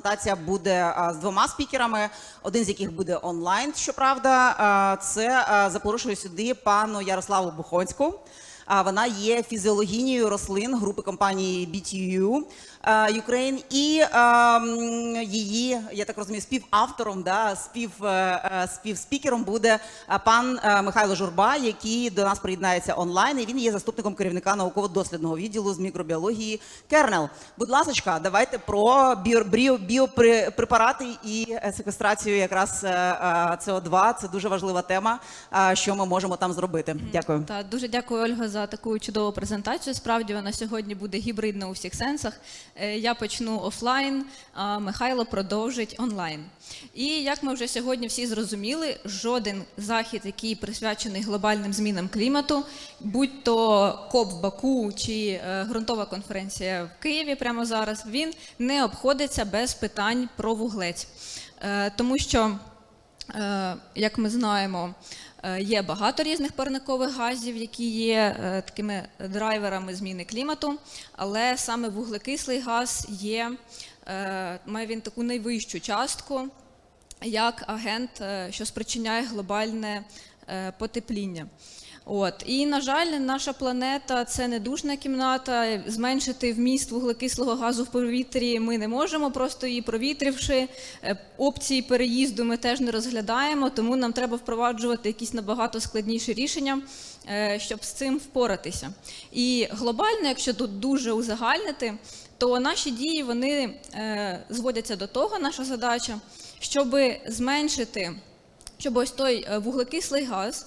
презентація буде з двома спікерами, один з яких буде онлайн. Щоправда, це запрошую сюди пану Ярославу Бухонську. Вона є фізіологінією рослин групи компанії BTU Ukraine і її, я так розумію, співавтором, да, спів, е, е, співспікером буде пан е, Михайло Журба, який до нас приєднається онлайн. І він є заступником керівника науково-дослідного відділу з мікробіології Кернел. Будь ласка, давайте про біо, біо, біопрепарати і е, секвестрацію якраз е, е, СО2. Це дуже важлива тема, е, що ми можемо там зробити. Дякую. Та дуже дякую, Ольга, за таку чудову презентацію. Справді вона сьогодні буде гібридна у всіх сенсах. Е, Я почну офлайн, а Михайло продовжить онлайн. І як ми вже сьогодні всі зрозуміли, жоден захід, який присвячений глобальним змінам клімату, будь то КОП в Баку чи е, ґрунтова конференція в Києві прямо зараз, він не обходиться без питань про вуглець. Е, Тому що Як ми знаємо, є багато різних парникових газів, які є е, такими драйверами зміни клімату, але саме вуглекислий газ є, е, має він таку найвищу частку як агент, е, що спричиняє глобальне е, потепління. От і на жаль, наша планета це не душна кімната. Зменшити вміст вуглекислого газу в повітрі ми не можемо, просто її провітривши. Е, Опції переїзду ми теж не розглядаємо, тому нам треба впроваджувати якісь набагато складніші рішення, е, щоб з цим впоратися. І глобально, якщо тут дуже узагальнити, то наші дії вони е, зводяться до того, наша задача, щоб зменшити щоб ось той вуглекислий газ,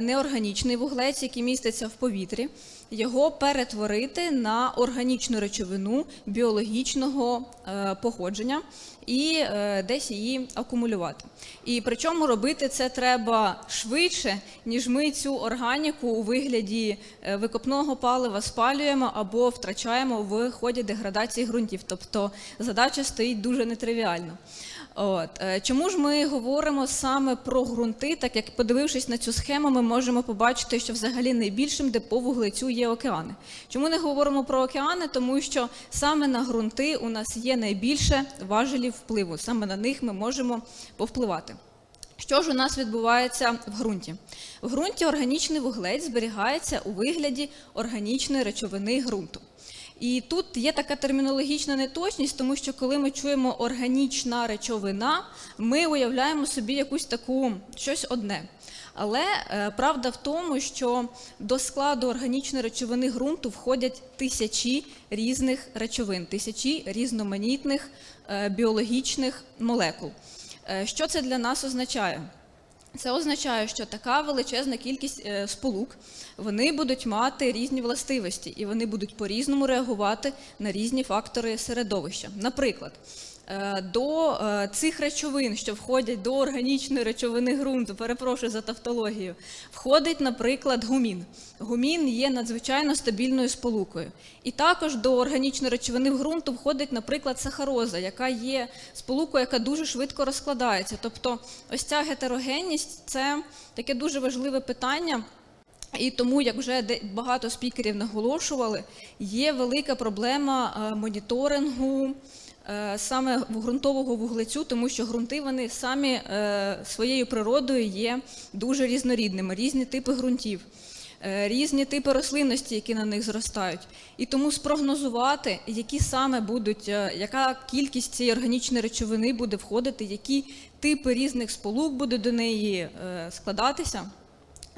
неорганічний вуглець, який міститься в повітрі, його перетворити на органічну речовину біологічного е, походження і е, десь її акумулювати. І причому робити це треба швидше, ніж ми цю органіку у вигляді е, викопного палива спалюємо або втрачаємо в ході деградації ґрунтів. Тобто задача стоїть дуже нетривіально. От е, чому ж ми говоримо саме про ґрунти? Так як подивившись на цю схему, ми можемо побачити, що взагалі найбільшим де по вуглецю є океани. Чому не говоримо про океани? Тому що саме на ґрунти у нас є найбільше важелів впливу. Саме на них ми можемо повпливати. Що ж у нас відбувається в ґрунті? В ґрунті органічний вуглець зберігається у вигляді органічної речовини ґрунту. І тут є така термінологічна неточність, тому що коли ми чуємо органічна речовина, ми уявляємо собі якусь таку щось одне. Але е, правда в тому, що до складу органічної речовини ґрунту входять тисячі різних речовин, тисячі різноманітних е, біологічних молекул. Е, що це для нас означає? Це означає, що така величезна кількість е, сполук вони будуть мати різні властивості, і вони будуть по-різному реагувати на різні фактори середовища. Наприклад, до е, цих речовин, що входять до органічної речовини ґрунту, перепрошую за тавтологію, входить, наприклад, гумін. Гумін є надзвичайно стабільною сполукою. І також до органічної речовини в ґрунту входить, наприклад, сахароза, яка є сполукою, яка дуже швидко розкладається. Тобто, ось ця гетерогенність це таке дуже важливе питання. І тому, як вже багато спікерів наголошували, є велика проблема е, моніторингу е, саме в- ґрунтового вуглецю, тому що ґрунти вони самі е, своєю природою є дуже різнорідними, різні типи ґрунтів. е, Різні типи рослинності, які на них зростають, і тому спрогнозувати, які саме будуть, е, яка кількість цієї органічної речовини буде входити, які типи різних сполук будуть до неї е, складатися,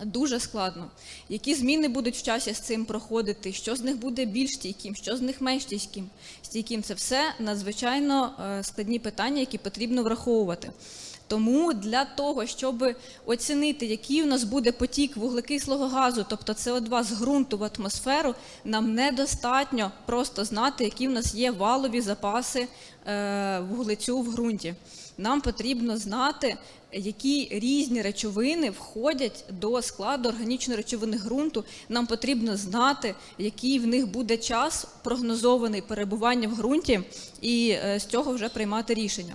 дуже складно. Які зміни будуть в часі з цим проходити, що з них буде більш стійким, що з них менш стійким. стійким. Це все надзвичайно е, складні питання, які потрібно враховувати. Тому для того, щоб оцінити, який у нас буде потік вуглекислого газу, тобто СО2 з ґрунту в атмосферу, нам недостатньо просто знати, які в нас є валові запаси е, вуглецю в ґрунті. Нам потрібно знати, які різні речовини входять до складу органічної речовини ґрунту. Нам потрібно знати, який в них буде час прогнозований перебування в ґрунті, і е, з цього вже приймати рішення.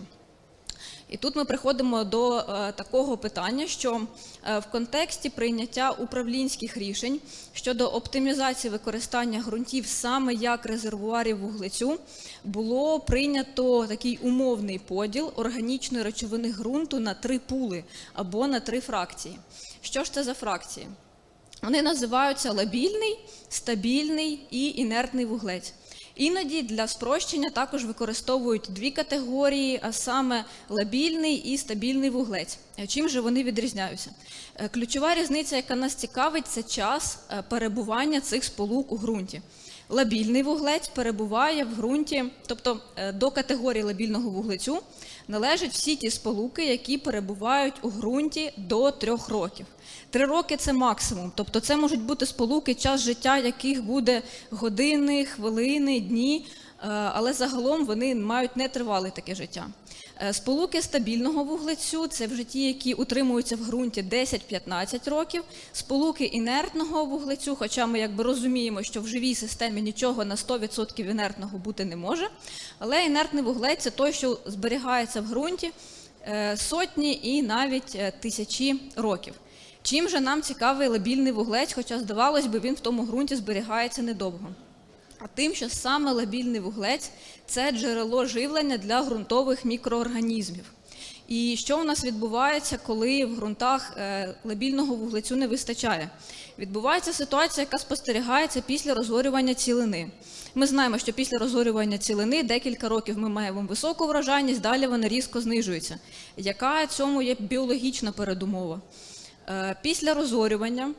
І тут ми приходимо до е, такого питання, що е, в контексті прийняття управлінських рішень щодо оптимізації використання ґрунтів саме як резервуарів вуглецю було прийнято такий умовний поділ органічної речовини ґрунту на три пули або на три фракції. Що ж це за фракції? Вони називаються лабільний, стабільний і інертний вуглець. Іноді для спрощення також використовують дві категорії, а саме лабільний і стабільний вуглець. Чим же вони відрізняються? Е, Ключова різниця, яка нас цікавить, це час е, перебування цих сполук у ґрунті. Лабільний вуглець перебуває в ґрунті, тобто е, до категорії лабільного вуглецю належать всі ті сполуки, які перебувають у ґрунті до трьох років. Три роки це максимум, тобто це можуть бути сполуки, час життя яких буде години, хвилини, дні, е, але загалом вони мають нетривале таке життя. Е, Сполуки стабільного вуглецю це вже ті, які утримуються в ґрунті 10-15 років. Сполуки інертного вуглецю, хоча ми якби розуміємо, що в живій системі нічого на 100% інертного бути не може. Але інертний вуглець це той, що зберігається в ґрунті е, сотні і навіть е, тисячі років. Чим же нам цікавий лабільний вуглець, хоча, здавалось би, він в тому ґрунті зберігається недовго. А тим, що саме лабільний вуглець це джерело живлення для ґрунтових мікроорганізмів. І що у нас відбувається, коли в ґрунтах е, лабільного вуглецю не вистачає? Відбувається ситуація, яка спостерігається після розгорювання цілини. Ми знаємо, що після розгорювання цілини декілька років ми маємо високу врожайність, далі вона різко знижується. Яка цьому є біологічна передумова? Е, Після розорювання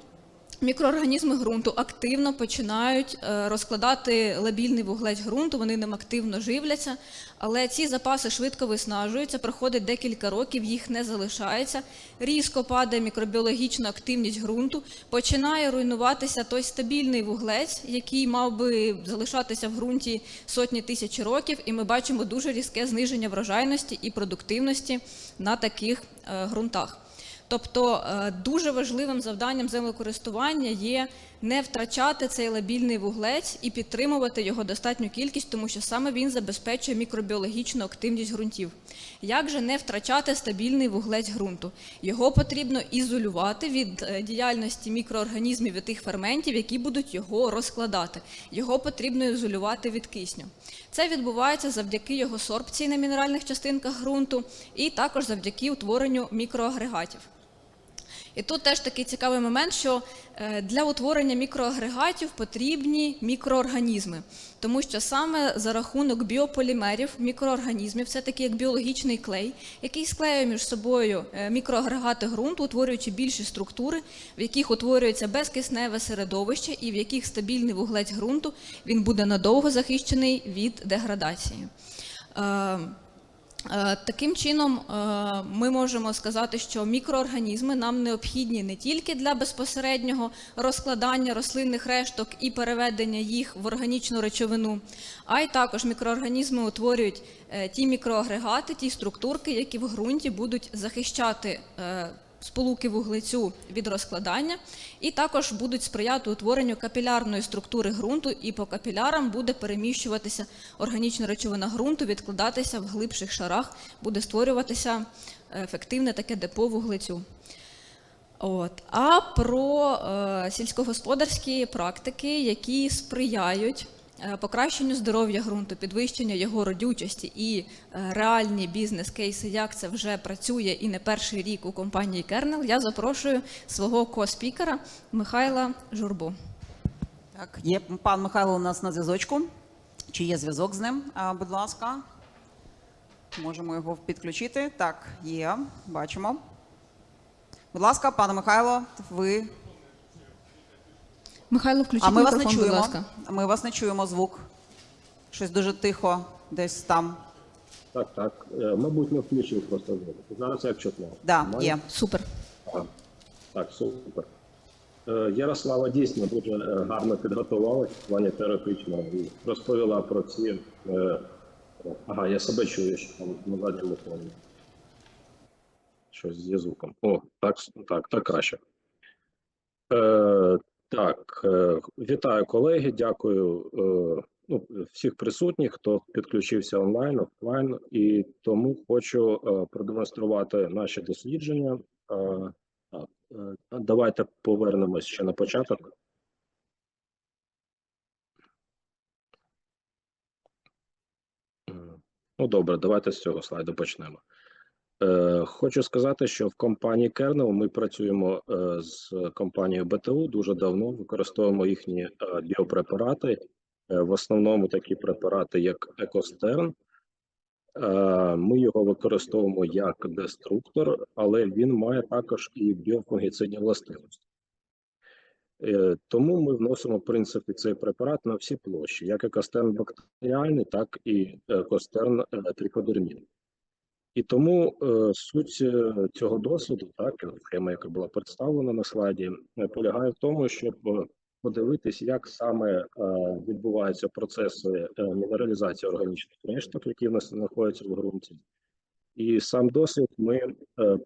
мікроорганізми ґрунту активно починають е, розкладати лабільний вуглець ґрунту, вони ним активно живляться, але ці запаси швидко виснажуються, проходить декілька років, їх не залишається. Різко падає мікробіологічна активність ґрунту, починає руйнуватися той стабільний вуглець, який мав би залишатися в ґрунті сотні тисяч років, і ми бачимо дуже різке зниження врожайності і продуктивності на таких е, ґрунтах. Тобто е, дуже важливим завданням землекористування є не втрачати цей лабільний вуглець і підтримувати його достатню кількість, тому що саме він забезпечує мікробіологічну активність ґрунтів. Як же не втрачати стабільний вуглець ґрунту? Його потрібно ізолювати від е, діяльності мікроорганізмів і тих ферментів, які будуть його розкладати. Його потрібно ізолювати від кисню. Це відбувається завдяки його сорбції на мінеральних частинках ґрунту і також завдяки утворенню мікроагрегатів. І тут теж такий цікавий момент, що е, для утворення мікроагрегатів потрібні мікроорганізми, тому що саме за рахунок біополімерів мікроорганізмів, це такий як біологічний клей, який склеює між собою е, мікроагрегати ґрунту, утворюючи більші структури, в яких утворюється безкисневе середовище і в яких стабільний вуглець ґрунту він буде надовго захищений від деградації. Е, Таким чином, е, ми можемо сказати, що мікроорганізми нам необхідні не тільки для безпосереднього розкладання рослинних решток і переведення їх в органічну речовину, а й також мікроорганізми утворюють е, ті мікроагрегати, ті структурки, які в ґрунті будуть захищати. Сполуки вуглецю від розкладання, і також будуть сприяти утворенню капілярної структури ґрунту, і по капілярам буде переміщуватися органічна речовина ґрунту, відкладатися в глибших шарах, буде створюватися е, ефективне таке депо вуглецю. От. А про е, сільськогосподарські практики, які сприяють покращенню здоров'я ґрунту, підвищенню його родючості і е, реальні бізнес-кейси, як це вже працює і не перший рік у компанії Kernel, я запрошую свого ко-спікера Михайла Журбу. Так, є пан Михайло у нас на зв'язочку. Чи є зв'язок з ним? Будь ласка, можемо його підключити. Так, є, бачимо. Будь ласка, пане Михайло, ви. Михайло, включіть А ми вас мікрофон, не будь чуємо. ласка. Ми вас не чуємо звук. Щось дуже тихо, десь там. Так, так. Е, Мабуть, не включив просто звук. Зараз як чутно. Да, Нормально? є. Супер. Ага. Так, супер. Е, Ярослава дійсно дуже е, гарно підготувалась в плані теоретичного і розповіла про ці. е, Ага, я себе чую, що там на задньому фоні. Щось зі звуком. О, так, так, так краще. Е, так, е, вітаю колеги, дякую е, ну, всіх присутніх, хто підключився онлайн, офлайн, і тому хочу е, продемонструвати наші дослідження. Давайте повернемось ще на початок. Ну, добре, давайте з цього слайду почнемо. Е, Хочу сказати, що в компанії Kernel ми працюємо е, з компанією БТУ дуже давно. Використовуємо їхні е, біопрепарати. В основному такі препарати, як Екостерн. Ми його використовуємо як деструктор, але він має також і біофунгіцидні властивості. Тому ми вносимо в принципі цей препарат на всі площі, як екостерн бактеріальний, так і екостерн триходермін. І тому е, суть е, цього досвіду, так схема, яка була представлена на слайді, е, полягає в тому, щоб е, подивитись, як саме е, відбуваються процеси мінералізації органічних решток, які в нас знаходяться в ґрунті. І сам досвід ми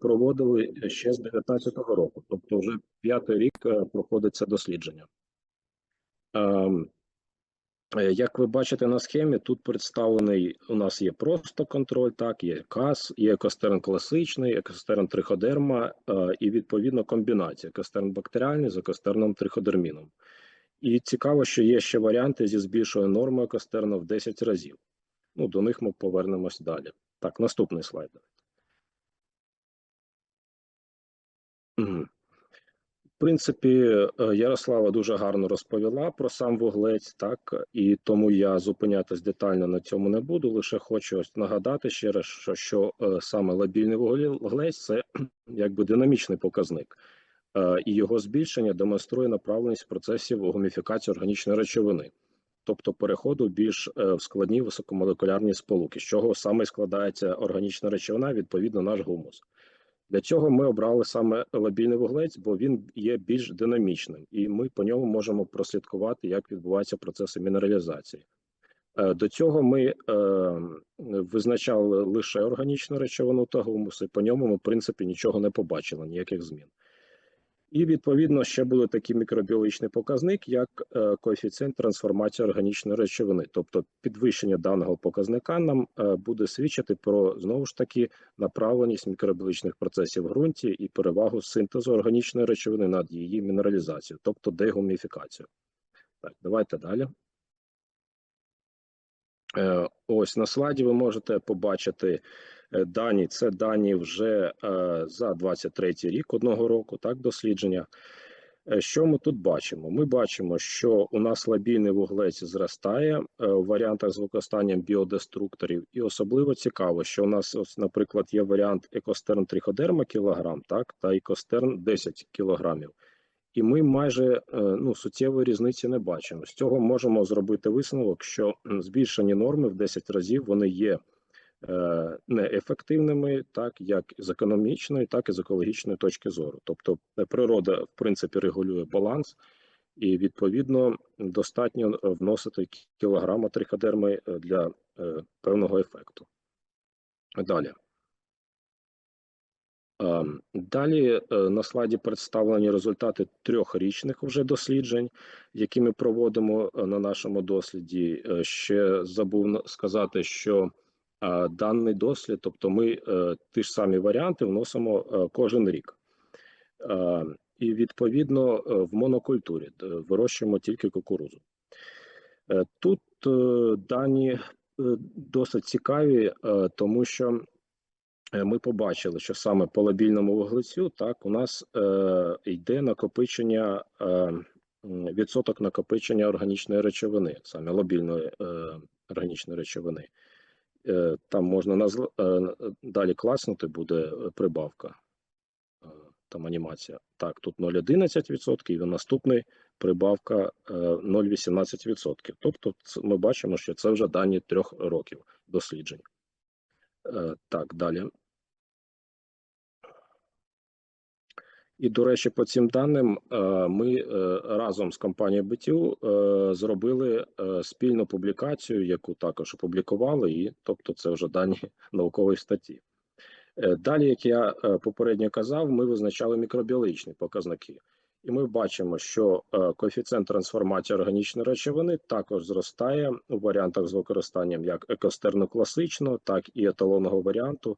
проводили ще з 2019 року, тобто вже п'ятий рік проходить це дослідження. Е, Як ви бачите на схемі, тут представлений у нас є просто контроль, так, є КАС, є екостерн класичний, екостерн триходерма е, і відповідно комбінація екостерн бактеріальний з екостерном триходерміном. І цікаво, що є ще варіанти зі збільшою норми екостерну в 10 разів. Ну, до них ми повернемось далі. Так, наступний слайд. Принципі, е, Ярослава дуже гарно розповіла про сам вуглець, так і тому я зупинятись детально на цьому не буду. Лише хочу ось нагадати ще раз, що, що е, саме лабільний вуглець це якби динамічний показник, е, і його збільшення демонструє направленість процесів гуміфікації органічної речовини, тобто переходу більш в складні високомолекулярні сполуки, з чого саме складається органічна речовина, відповідно наш гумус. Для цього ми обрали саме лабільний вуглець, бо він є більш динамічним, і ми по ньому можемо прослідкувати, як відбуваються процеси мінералізації. Е, До цього ми е, визначали лише органічну речовину та гумус, і по ньому ми, в принципі, нічого не побачили, ніяких змін. І відповідно ще буде такий мікробіологічний показник, як е, коефіцієнт трансформації органічної речовини. Тобто підвищення даного показника нам е, буде свідчити про знову ж таки направленість мікробіологічних процесів в ґрунті і перевагу синтезу органічної речовини над її мінералізацією, тобто дегуміфікацію. Так, давайте далі. Е, Ось на слайді ви можете побачити е, дані. Це дані вже е, за 23 рік одного року, так, дослідження. Що ми тут бачимо? Ми бачимо, що у нас лабільний вуглець зростає у варіантах з використанням біодеструкторів, і особливо цікаво, що у нас, ось, наприклад, є варіант екостерн триходерма кілограм, так, та екостерн 10 кілограмів. І ми майже е, ну, суттєвої різниці не бачимо. З цього можемо зробити висновок, що збільшені норми в 10 разів вони є е, неефективними, так як з економічної, так і з екологічної точки зору. Тобто е, природа в принципі регулює баланс, і відповідно достатньо вносити кілограма триходерми е, для певного ефекту. Далі. Е, Далі е, на слайді представлені результати трьохрічних вже досліджень, які ми проводимо е, на нашому досліді. Е, Ще забув сказати, що даний дослід, тобто ми ті ж самі варіанти вносимо кожен рік. І відповідно в монокультурі вирощуємо тільки кукурузу. Тут дані досить цікаві, тому що ми побачили, що саме по лабільному вуглецю так у нас е, йде накопичення е, відсоток накопичення органічної речовини, саме лабільної е, органічної речовини. Е, там можна назв... е, далі класнути буде е, прибавка. е, Там анімація. Так, тут 0,11% і наступний прибавка е, 0,18%. Тобто, ми бачимо, що це вже дані трьох років досліджень. Е, Так, далі. І, до речі, по цим даним е, ми е, разом з компанією BTU е, зробили спільну публікацію, яку також опублікували, і тобто це вже дані наукової статті. Далі, як я попередньо казав, ми визначали мікробіологічні показники. І ми бачимо, що коефіцієнт трансформації органічної речовини також зростає у варіантах з використанням як екостерну класичного, так і еталонного варіанту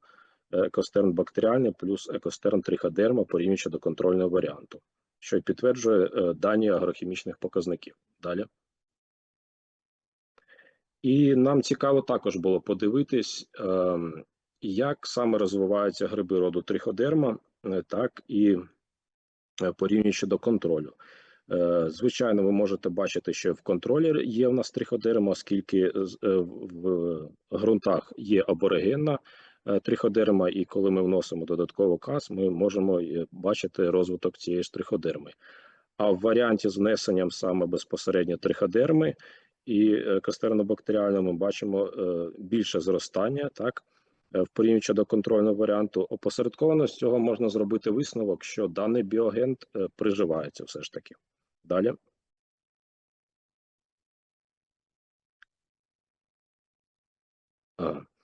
екостерн бактеріальний плюс екостерн триходерма порівнюючи до контрольного варіанту, що підтверджує е, дані агрохімічних показників. Далі. І нам цікаво також було подивитись, ем, як саме розвиваються гриби роду триходерма, е, так і е, порівнюючи до контролю. Звичайно, ви можете бачити, що в контролі є в нас триходерма, оскільки в ґрунтах є аборигенна триходерма, і коли ми вносимо додатково каз, ми можемо е, бачити розвиток цієї ж триходерми. А в варіанті з внесенням саме безпосередньо триходерми і е, кастернобактеріально ми бачимо е, більше зростання, так, е, в порівнюючи до контрольного варіанту. Опосередковано з цього можна зробити висновок, що даний біогент е, приживається все ж таки. Далі. А.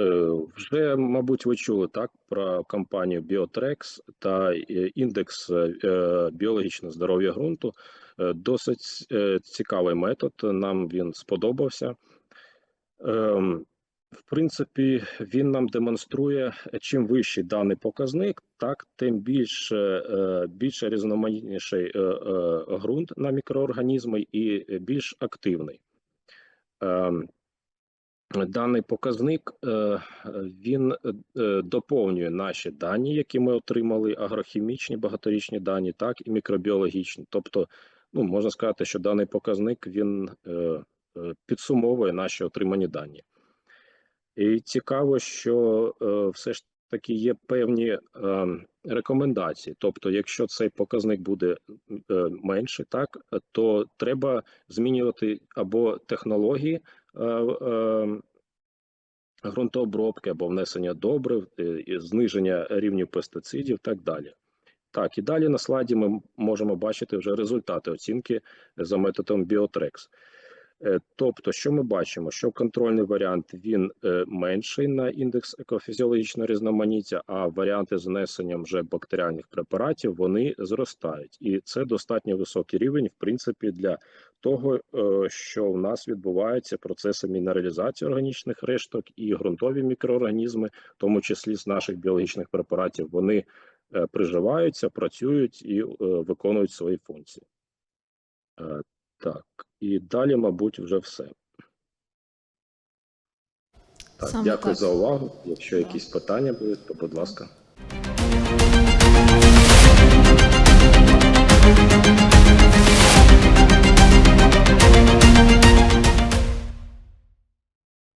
Е, Вже, мабуть, ви чули так про компанію Biotrex та е, індекс е, біологічного здоров'я ґрунту. Досить цікавий метод. Нам він сподобався. Ем, В принципі, він нам демонструє, чим вищий даний показник, так тим більше, е, більше різноманітніший ґрунт на мікроорганізми і більш активний. Даний показник е, він е, доповнює наші дані, які ми отримали, агрохімічні, багаторічні дані, так і мікробіологічні. Тобто, ну можна сказати, що даний показник він е, е, підсумовує наші отримані дані. І цікаво, що е, все ж таки є певні е, рекомендації. Тобто, якщо цей показник буде е, менший, так то треба змінювати або технології е, е, ґрунтообробки, або внесення добрив, е, зниження рівнів пестицидів, так далі. Так, і далі на слайді ми можемо бачити вже результати оцінки за методом Біотрекс. Е, Тобто, що ми бачимо? Що контрольний варіант він е, менший на індекс екофізіологічного різноманіття, а варіанти з внесенням вже бактеріальних препаратів вони зростають, і це достатньо високий рівень, в принципі, для того, е, що в нас відбуваються процеси мінералізації органічних решток і ґрунтові мікроорганізми, в тому числі з наших біологічних препаратів, вони приживаються, працюють і виконують свої функції. Так, і далі, мабуть, вже все. Так, Саме Дякую так. за увагу. Якщо так. якісь питання будуть, то будь ласка.